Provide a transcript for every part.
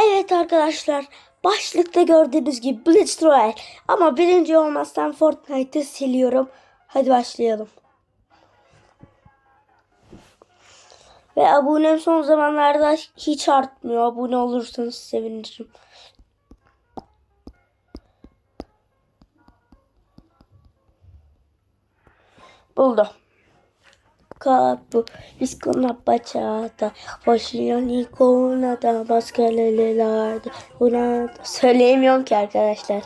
Evet arkadaşlar başlıkta gördüğünüz gibi Blitz Royale ama birinci olmazsam Fortnite'ı siliyorum. Hadi başlayalım. Ve abonem son zamanlarda hiç artmıyor. Abone olursanız sevinirim. Buldum. Capo, piscona bachata, başlayan ikonada, maskelelerde, buna söyleyemiyorum ki arkadaşlar.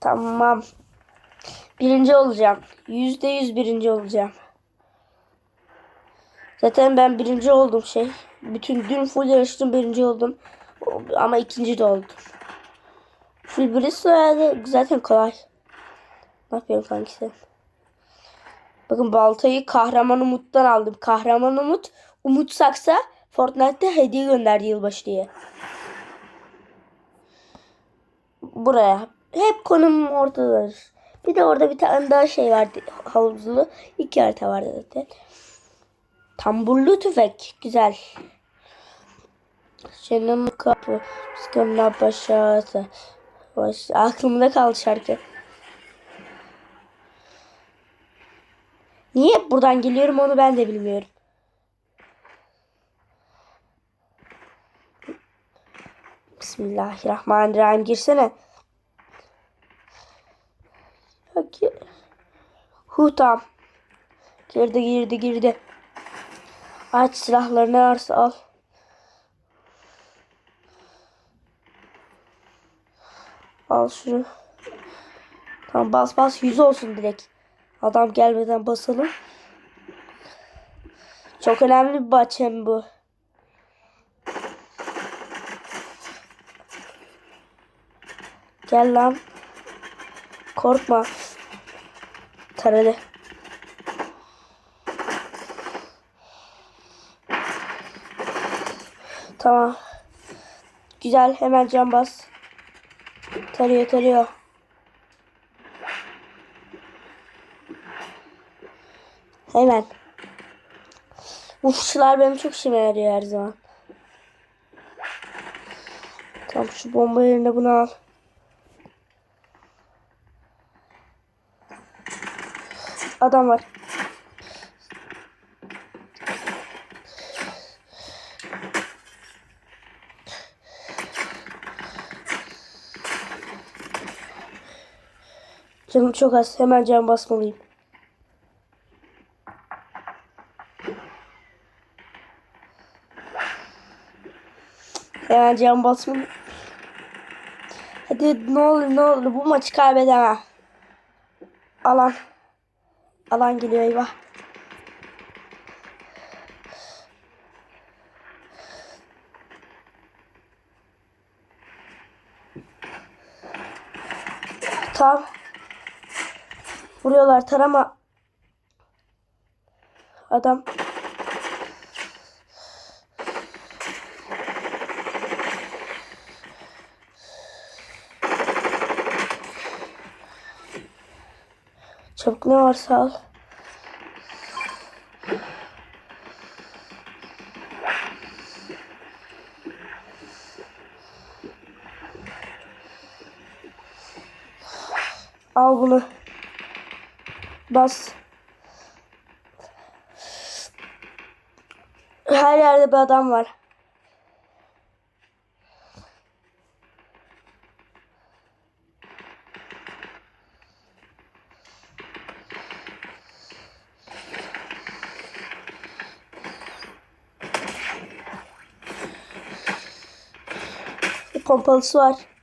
Tamam. Birinci olacağım. Yüzde yüz birinci olacağım. Zaten ben birinci oldum şey. Bütün dün full yarıştım birinci oldum. Ama ikinci de oldum. Full birisi zaten kolay. Ne yapıyorum kanki sen? Bakın baltayı Kahraman Umut'tan aldım. Kahraman Umut, Umut Saksa Fortnite'te hediye gönderdi yılbaşı diye. Buraya. Hep konum ortadadır. Bir de orada bir tane daha şey vardı. Havuzlu. İki harita vardı zaten. Tamburlu tüfek. Güzel. Canım kapı. Sıkımla başarısı. Baş... Aklımda kaldı şarkı. Niye buradan geliyorum onu ben de bilmiyorum. Bismillahirrahmanirrahim. Girsene. Hadi. Hu tamam. Girdi girdi girdi. Aç silahlarını varsa al. Al şunu. Tamam bas bas yüz olsun direkt. Adam gelmeden basalım. Çok önemli bir bahçem bu. Gel lan. Korkma. Taralı. Tamam. Güzel hemen cam bas. Tarıyor tarıyor. Hemen. Ufçular benim çok işime yarıyor her zaman. Tamam şu bomba yerine bunu al. Adam var. Canım çok az. Hemen can basmalıyım. Hemen can basmalıyım. Hadi ne olur ne olur bu maçı kaybedemem. Alan. Alan geliyor eyvah. Tamam. Vuruyorlar tarama. Adam. Çabuk ne varsa al. Al bunu. Bas. Her yerde bir adam var. Pompalısı var.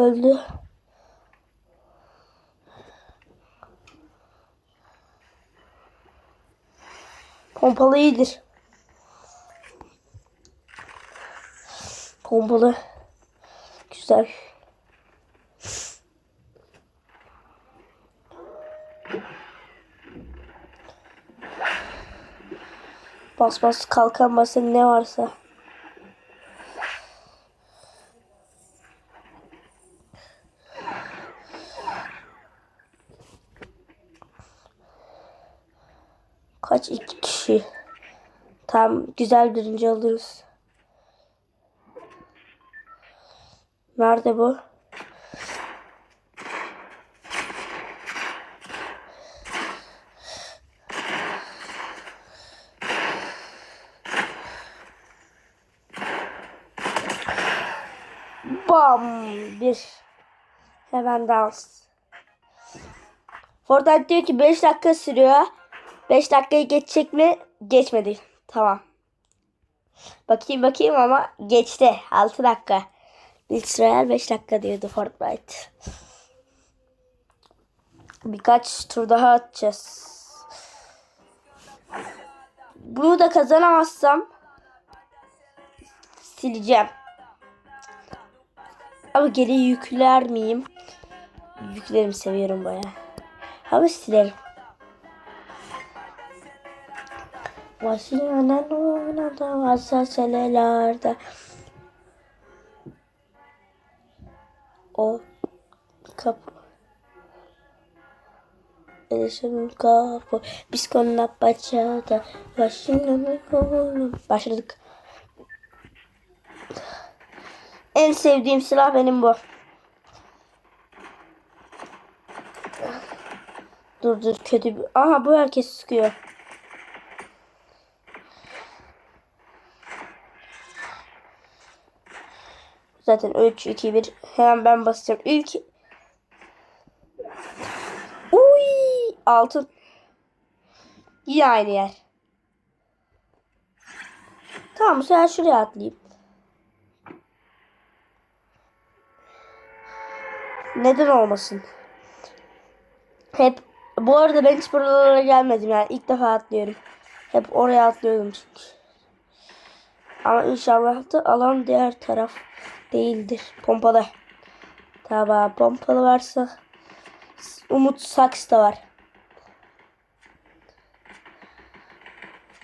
Öldü. Pompalı iyidir. Pompalı. Güzel. Bas bas kalkan basın ne varsa. Kaç iki kişi? Tam güzel birinci alırız. Nerede bu? Bam! Bir. Hemen dans. Fortnite diyor ki 5 dakika sürüyor. 5 dakikayı geçecek mi? Geçmedi. Tamam. Bakayım bakayım ama geçti. 6 dakika. Israel 5 dakika diyordu Fortnite. Birkaç tur daha atacağız. Bunu da kazanamazsam sileceğim. Ama geri yükler miyim? Yüklerim seviyorum baya. Ama silerim. Vasilenen oynadı varsa senelerde. O kapı. Erişimin kapı. Biz konuna başladı. Başını kolum. Başladık. En sevdiğim silah benim bu. Dur dur kötü bir... Aha bu herkes sıkıyor. Zaten 3, 2, 1. Hemen ben basacağım. İlk... Uy, altın. Yine aynı yer. Tamam bu sefer şuraya atlayayım. Neden olmasın? Hep bu arada ben hiç buralara gelmedim yani ilk defa atlıyorum. Hep oraya atlıyorum çünkü. Ama inşallah da alan diğer taraf değildir. Pompalı. Tamam pompalı varsa Umut Saks da var.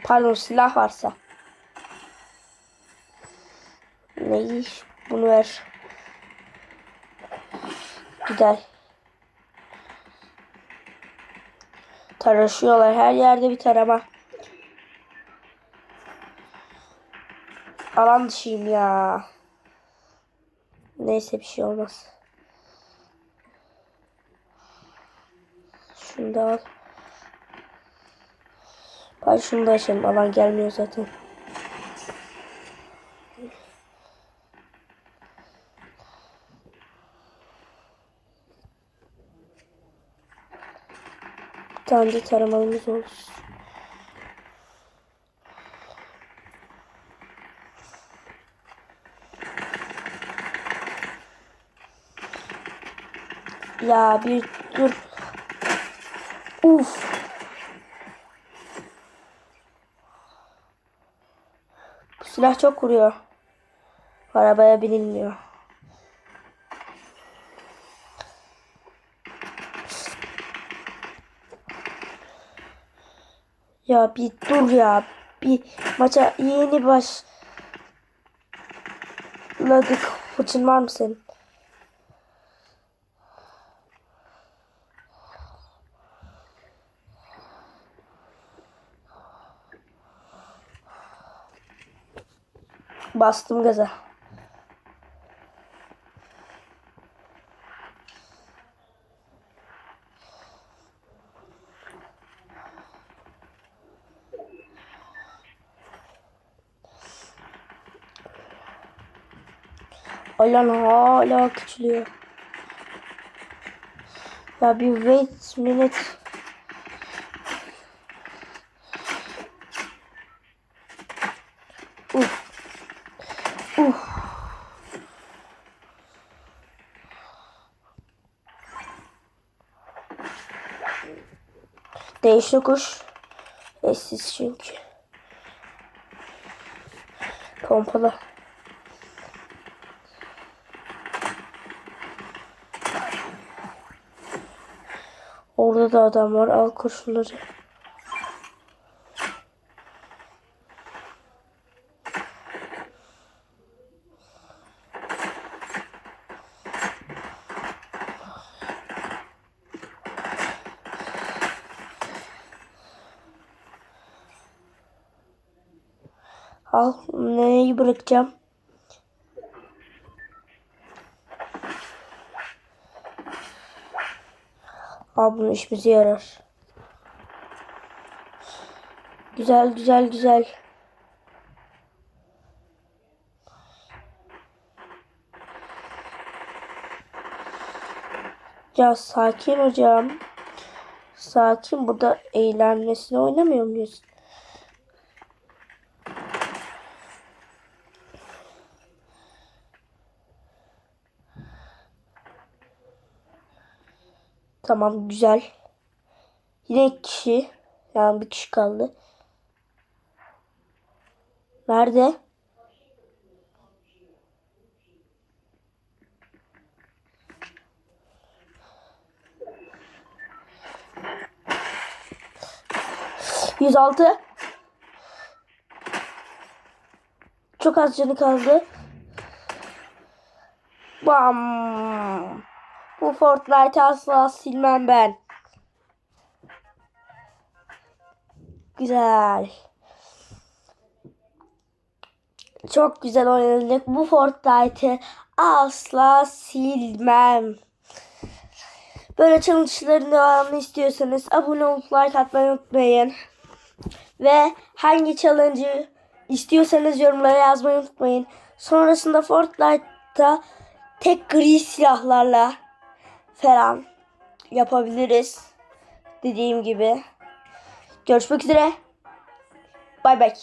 Pardon silah varsa. Ne Bunu ver. Güzel. Taraşıyorlar. Her yerde bir tarama. Alan dışıyım ya. Neyse bir şey olmaz. Şunu da al. Ben şunu da açayım. Alan gelmiyor zaten. Bir tane de taramalımız olsun. Ya bir dur. Uf. Bu silah çok vuruyor. Arabaya binilmiyor. Ya bir dur ya. Bir maça yeni başladık. Fıçın var mı senin? Bastım gaza. Alan hala küçülüyor. Ya bir wait minute. Değişti kuş. Eşsiz çünkü. Pompalı. Orada da adam var. Al kurşunları. Al neyi bırakacağım? Al bunu işimize yarar. Güzel güzel güzel. Ya sakin hocam. Sakin burada eğlenmesine oynamıyor muyuz? Tamam güzel. Yine kişi. Yani bir kişi kaldı. Nerede? Yüz altı. Çok az canı kaldı. Bam. Bu Fortnite asla silmem ben. Güzel. Çok güzel oynadık. Bu Fortnite'ı asla silmem. Böyle challenge'ların devamını istiyorsanız abone olup like atmayı unutmayın. Ve hangi challenge'ı istiyorsanız yorumlara yazmayı unutmayın. Sonrasında Fortnite'da tek gri silahlarla falan yapabiliriz. Dediğim gibi. Görüşmek üzere. Bay bay.